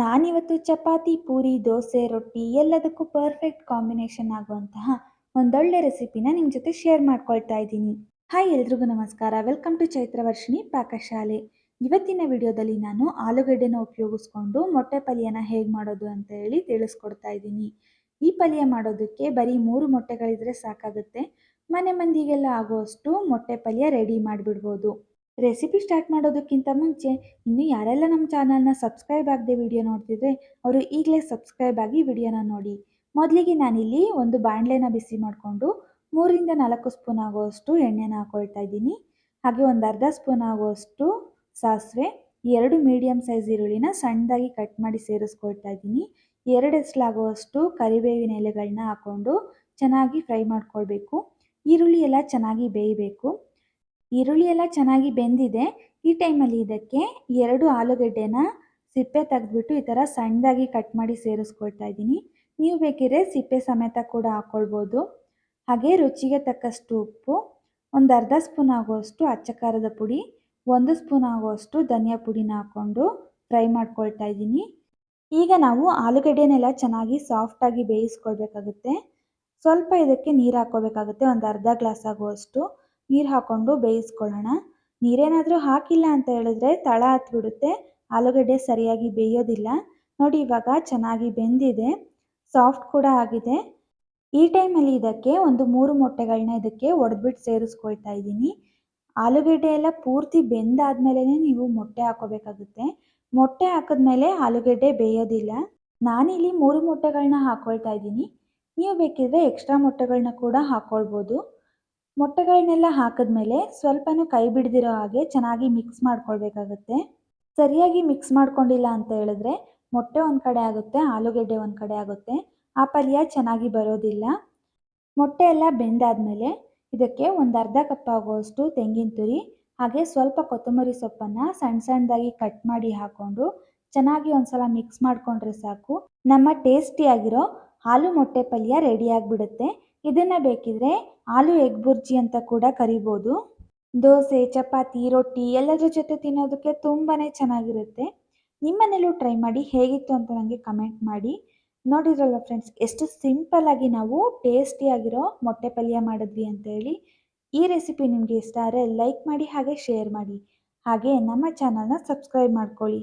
ನಾನಿವತ್ತು ಚಪಾತಿ, ಪೂರಿ, ದೋಸೆ, ರೊಟ್ಟಿ ಎಲ್ಲದಕ್ಕೂ ಪರ್ಫೆಕ್ಟ್ ಕಾಂಬಿನೇಷನ್ ಆಗುವಂತಹ ಒಂದೊಳ್ಳೆ ರೆಸಿಪಿನ ನಿಮ್ಮ ಜೊತೆ ಶೇರ್ ಮಾಡ್ಕೊಳ್ತಾ ಇದ್ದೀನಿ. ಹಾಯ್ ಎಲ್ರಿಗೂ ನಮಸ್ಕಾರ. ವೆಲ್ಕಮ್ ಟು ಚೈತ್ರವರ್ಷಿಣಿ ಪಾಕಶಾಲೆ. ಇವತ್ತಿನ ವಿಡಿಯೋದಲ್ಲಿ ನಾನು ಆಲೂಗಡ್ಡೆನ ಉಪಯೋಗಿಸ್ಕೊಂಡು ಮೊಟ್ಟೆ ಪಲ್ಯನ ಹೇಗೆ ಮಾಡೋದು ಅಂತ ಹೇಳಿ ತಿಳಿಸ್ಕೊಡ್ತಾ ಇದ್ದೀನಿ. ಈ ಪಲ್ಯ ಮಾಡೋದಕ್ಕೆ ಬರೀ ಮೂರು ಮೊಟ್ಟೆಗಳಿದ್ರೆ ಸಾಕಾಗುತ್ತೆ. ಮನೆ ಮಂದಿಗೆಲ್ಲ ಆಗುವಷ್ಟು ಮೊಟ್ಟೆ ಪಲ್ಯ ರೆಡಿ ಮಾಡಿಬಿಡ್ಬೋದು. ರೆಸಿಪಿ ಸ್ಟಾರ್ಟ್ ಮಾಡೋದಕ್ಕಿಂತ ಮುಂಚೆ, ಇನ್ನು ಯಾರೆಲ್ಲ ನಮ್ಮ ಚಾನಲ್ನ ಸಬ್ಸ್ಕ್ರೈಬ್ ಆಗದೆ ವಿಡಿಯೋ ನೋಡ್ತಿದ್ರೆ, ಅವರು ಈಗಲೇ ಸಬ್ಸ್ಕ್ರೈಬ್ ಆಗಿ ವಿಡಿಯೋನ ನೋಡಿ. ಮೊದಲಿಗೆ ನಾನಿಲ್ಲಿ ಒಂದು ಬಾಣಲೆನ ಬಿಸಿ ಮಾಡಿಕೊಂಡು, ಮೂರಿಂದ ನಾಲ್ಕು ಸ್ಪೂನ್ ಆಗುವಷ್ಟು ಎಣ್ಣೆನ ಹಾಕೊಳ್ತಾ ಇದ್ದೀನಿ. ಹಾಗೆ ಒಂದು ಅರ್ಧ ಸ್ಪೂನ್ ಆಗುವಷ್ಟು ಸಾಸಿವೆ, ಎರಡು ಮೀಡಿಯಮ್ ಸೈಜ್ ಈರುಳ್ಳಿನ ಸಣ್ಣದಾಗಿ ಕಟ್ ಮಾಡಿ ಸೇರಿಸ್ಕೊಳ್ತಾ ಇದ್ದೀನಿ. ಎರಡು ಎಸ್ಲಾಗುವಷ್ಟು ಕರಿಬೇವಿನ ಎಲೆಗಳನ್ನ ಹಾಕ್ಕೊಂಡು ಚೆನ್ನಾಗಿ ಫ್ರೈ ಮಾಡ್ಕೊಳ್ಬೇಕು. ಈರುಳ್ಳಿ ಎಲ್ಲ ಚೆನ್ನಾಗಿ ಬೇಯಬೇಕು. ಈರುಳ್ಳಿ ಎಲ್ಲ ಚೆನ್ನಾಗಿ ಬೆಂದಿದೆ. ಈ ಟೈಮಲ್ಲಿ ಇದಕ್ಕೆ ಎರಡು ಆಲೂಗಡ್ಡೆನ ಸಿಪ್ಪೆ ತೆಗೆದ್ಬಿಟ್ಟು ಈ ಥರ ಸಣ್ಣದಾಗಿ ಕಟ್ ಮಾಡಿ ಸೇರಿಸ್ಕೊಳ್ತಾ ಇದ್ದೀನಿ. ನೀವು ಬೇಕಿದ್ರೆ ಸಿಪ್ಪೆ ಸಮೇತ ಕೂಡ ಹಾಕ್ಕೊಳ್ಬೋದು ಹಾಗೆ ರುಚಿಗೆ ತಕ್ಕಷ್ಟು ಉಪ್ಪು, ಒಂದು ಅರ್ಧ ಸ್ಪೂನ್ ಆಗುವಷ್ಟು ಅಚ್ಚ ಖಾರದ ಪುಡಿ, ಒಂದು ಸ್ಪೂನ್ ಆಗುವಷ್ಟು ಧನಿಯಾ ಪುಡಿನ ಹಾಕ್ಕೊಂಡು ಫ್ರೈ ಮಾಡ್ಕೊಳ್ತಾ ಇದ್ದೀನಿ. ಈಗ ನಾವು ಆಲೂಗಡ್ಡೆನೆಲ್ಲ ಚೆನ್ನಾಗಿ ಸಾಫ್ಟಾಗಿ ಬೇಯಿಸ್ಕೊಳ್ಬೇಕಾಗುತ್ತೆ. ಸ್ವಲ್ಪ ಇದಕ್ಕೆ ನೀರು ಹಾಕ್ಕೋಬೇಕಾಗುತ್ತೆ ಒಂದು ಅರ್ಧ ಗ್ಲಾಸ್ ಆಗುವಷ್ಟು. ನೀರು ಹಾಕ್ಕೊಂಡು ಬೇಯಿಸ್ಕೊಳ್ಳೋಣ. ನೀರೇನಾದರೂ ಹಾಕಿಲ್ಲ ಅಂತ ಹೇಳಿದ್ರೆ ತಳ ಹತ್ಬಿಡುತ್ತೆ. ಆಲೂಗಡ್ಡೆ ಸರಿಯಾಗಿ ಬೇಯೋದಿಲ್ಲ. ನೋಡಿ ಇವಾಗ ಚೆನ್ನಾಗಿ ಬೆಂದಿದೆ. ಸಾಫ್ಟ್ ಕೂಡ ಆಗಿದೆ. ಈ ಟೈಮಲ್ಲಿ ಇದಕ್ಕೆ ಒಂದು ಮೂರು ಮೊಟ್ಟೆಗಳನ್ನ ಇದಕ್ಕೆ ಒಡೆದ್ಬಿಟ್ಟು ಸೇರಿಸ್ಕೊಳ್ತಾ ಇದ್ದೀನಿ. ಆಲೂಗಡ್ಡೆ ಎಲ್ಲ ಪೂರ್ತಿ ಬೆಂದಾದ್ಮೇಲೆ ನೀವು ಮೊಟ್ಟೆ ಹಾಕೋಬೇಕಾಗುತ್ತೆ. ಮೊಟ್ಟೆ ಹಾಕಿದ್ಮೇಲೆ ಆಲೂಗಡ್ಡೆ ಬೇಯೋದಿಲ್ಲ. ನಾನಿಲ್ಲಿ ಮೂರು ಮೊಟ್ಟೆಗಳನ್ನ ಹಾಕ್ಕೊಳ್ತಾ ಇದ್ದೀನಿ. ನೀವು ಬೇಕಿದ್ರೆ ಎಕ್ಸ್ಟ್ರಾ ಮೊಟ್ಟೆಗಳನ್ನ ಕೂಡ ಹಾಕ್ಕೊಳ್ಬೋದು ಮೊಟ್ಟೆಗಳನ್ನೆಲ್ಲ ಹಾಕಿದ್ಮೇಲೆ ಸ್ವಲ್ಪನೂ ಕೈ ಬಿಡದಿರೋ ಹಾಗೆ ಚೆನ್ನಾಗಿ ಮಿಕ್ಸ್ ಮಾಡ್ಕೊಳ್ಬೇಕಾಗುತ್ತೆ. ಸರಿಯಾಗಿ ಮಿಕ್ಸ್ ಮಾಡ್ಕೊಂಡಿಲ್ಲ ಅಂತ ಹೇಳಿದ್ರೆ ಮೊಟ್ಟೆ ಒಂದು ಕಡೆ ಆಗುತ್ತೆ, ಆಲೂಗೆಡ್ಡೆ ಒಂದು ಕಡೆ ಆಗುತ್ತೆ. ಆ ಪಲ್ಯ ಚೆನ್ನಾಗಿ ಬರೋದಿಲ್ಲ. ಮೊಟ್ಟೆ ಎಲ್ಲ ಬೆಂದಾದ್ಮೇಲೆ ಇದಕ್ಕೆ ಒಂದು ಅರ್ಧ ಕಪ್ ಆಗುವಷ್ಟು ತೆಂಗಿನ ತುರಿ, ಹಾಗೆ ಸ್ವಲ್ಪ ಕೊತ್ತಂಬರಿ ಸೊಪ್ಪನ್ನು ಸಣ್ಣ ಸಣ್ಣದಾಗಿ ಕಟ್ ಮಾಡಿ ಹಾಕ್ಕೊಂಡು ಚೆನ್ನಾಗಿ ಒಂದ್ಸಲ ಮಿಕ್ಸ್ ಮಾಡಿಕೊಂಡ್ರೆ ಸಾಕು. ನಮ್ಮ ಟೇಸ್ಟಿಯಾಗಿರೋ ಹಾಲು ಮೊಟ್ಟೆ ಪಲ್ಯ ರೆಡಿ ಆಗಿಬಿಡುತ್ತೆ. ಇದನ್ನು ಬೇಕಿದ್ರೆ ಆಲೂ ಎಗ್ ಬುರ್ಜಿ ಅಂತ ಕೂಡ ಕರಿಬೋದು. ದೋಸೆ, ಚಪಾತಿ, ರೊಟ್ಟಿ ಎಲ್ಲದರ ಜೊತೆ ತಿನ್ನೋದಕ್ಕೆ ತುಂಬಾ ಚೆನ್ನಾಗಿರುತ್ತೆ. ನಿಮ್ಮನೇಲೂ ಟ್ರೈ ಮಾಡಿ ಹೇಗಿತ್ತು ಅಂತ ನನಗೆ ಕಮೆಂಟ್ ಮಾಡಿ. ನೋಡಿದ್ರಲ್ಲ ಫ್ರೆಂಡ್ಸ್ ಎಷ್ಟು ಸಿಂಪಲ್ಲಾಗಿ ನಾವು ಟೇಸ್ಟಿಯಾಗಿರೋ ಮೊಟ್ಟೆ ಪಲ್ಯ ಮಾಡಿದ್ವಿ ಅಂತ ಹೇಳಿ. ಈ ರೆಸಿಪಿ ನಿಮಗೆ ಇಷ್ಟ ಆದರೆ ಲೈಕ್ ಮಾಡಿ ಹಾಗೆ ಶೇರ್ ಮಾಡಿ. ಹಾಗೆ ನಮ್ಮ ಚಾನಲ್ನ ಸಬ್ಸ್ಕ್ರೈಬ್ ಮಾಡ್ಕೊಳ್ಳಿ.